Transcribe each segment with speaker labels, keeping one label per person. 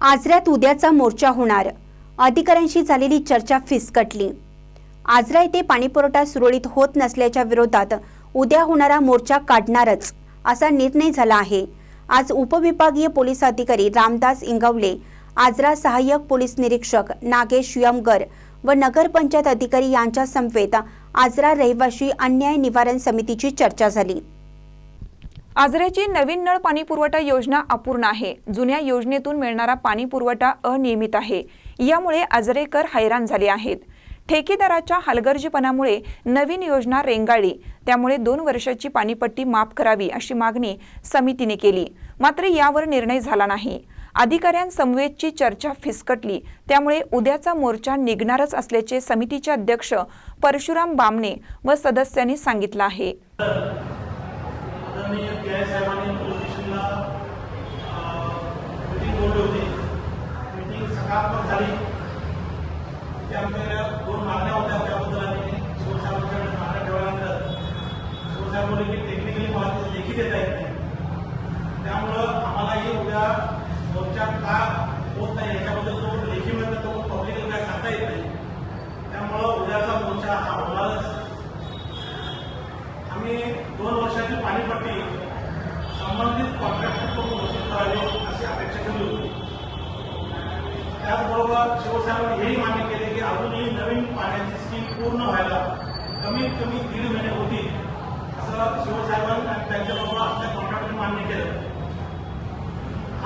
Speaker 1: आजऱ्यात उद्याचा मोर्चा होणार. अधिकाऱ्यांशी झालेली चर्चा फिसकटली. आजरा येथे पाणीपुरवठा सुरळीत होत नसल्याच्या विरोधात उद्या होणारा मोर्चा काढणारच असा निर्णय झाला आहे. आज उपविभागीय पोलीस अधिकारी रामदास इंगवले आजरा सहाय्यक पोलीस निरीक्षक नागेश यमगर व नगरपंचायत अधिकारी यांच्या समवेत आजरा रहिवाशी अन्याय निवारण समितीची चर्चा झाली.
Speaker 2: आजऱ्याची नवीन नळ पाणी पुरवठा योजना अपूर्ण आहे. जुन्या योजनेतून मिळणारा पाणी पुरवठा अनियमित आहे. यामुळे आजरेकर हैराण झाले आहेत. ठेकेदाराच्या हलगर्जीपणामुळे नवीन योजना रेंगाळली. त्यामुळे दोन वर्षाची पाणीपट्टी माफ करावी अशी मागणी समितीने केली. मात्र यावर निर्णय झाला नाही. अधिकाऱ्यांसमवेतची चर्चा फिसकटली. त्यामुळे उद्याचा मोर्चा निघणारच असल्याचे समितीचे अध्यक्ष परशुराम बामणे व सदस्यांनी सांगितलं आहे.
Speaker 3: माननीय पी आय साहेबांनी पोलीस स्टेशनला मिटिंग बोलली होती. मिटिंग सकारात्मक झाली. ते आमच्या दोन मागण्या होत्या त्याबद्दल आम्ही शिवसाहेबांकडे मागण्या ठेवल्यानंतर शिवसाहेब बोलले की टेक्निकली मला लेखी देता येत नाही. त्यामुळं आम्हालाही उद्या मोर्चा का होत नाही याच्याबद्दल तो लेखी म्हणतात तो पब्लिकला काय सांगता येत नाही त्यामुळं उद्याचा मोर्चा हा होणारच आम्ही दोन वर्षाची पाणीपट्टी संबंधित कॉन्ट्रॅक्टरकडून वसूल करावी अशी अपेक्षा केली होती त्याचबरोबर शिवसेनेने हेही मान्य केले की अजूनही नवीन पाण्याची स्कीम पूर्ण व्हायला कमीत कमी दीड महिने होती असं शिवसाहेबांनी आणि त्यांच्याबरोबर असल्या कॉन्ट्रॅक्टने मान्य केलं.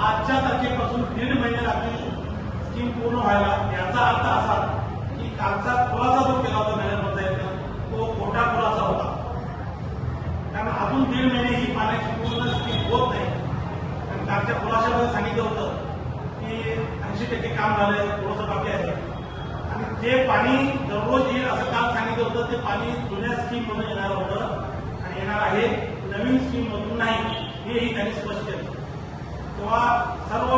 Speaker 3: आजच्या तारखेपासून दीड महिने लागली स्कीम पूर्ण व्हायला. याचा अर्थ असा की कालचा खुलासा जो केला होता नगरपंचायतनं तो खोटा खुलासा होता. कारण अजून दीड महिने ही पाण्याची पूर्ण स्कीम होत नाही. कारण कालच्या खुलाशामध्ये सांगितलं होतं की ऐंशी टक्के काम झालंय थोडंसं बाकी आहे. आणि जे पाणी दररोज येईल असं काल सांगितलं होतं ते पाणी जुन्या स्कीम मधून येणार होतं आणि येणार आहे. नवीन स्कीम मधून नाही हेही त्यांनी स्पष्ट केलं. तेव्हा सर्व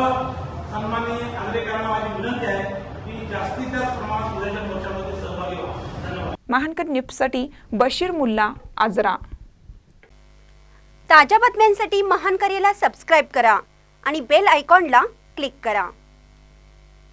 Speaker 3: सन्माननीय नागरिकांना माझी विनंती आहे की जास्तीत जास्त प्रमाणात मोर्चामध्ये सहभागी व्हा. धन्यवाद.
Speaker 2: महानकर निप्ससाठी बशीर मुल्ला आजरा.
Speaker 1: ताज्या बातम्यांसाठी महान करेला सबस्क्राईब करा आणि बेल आयकॉनला क्लिक करा.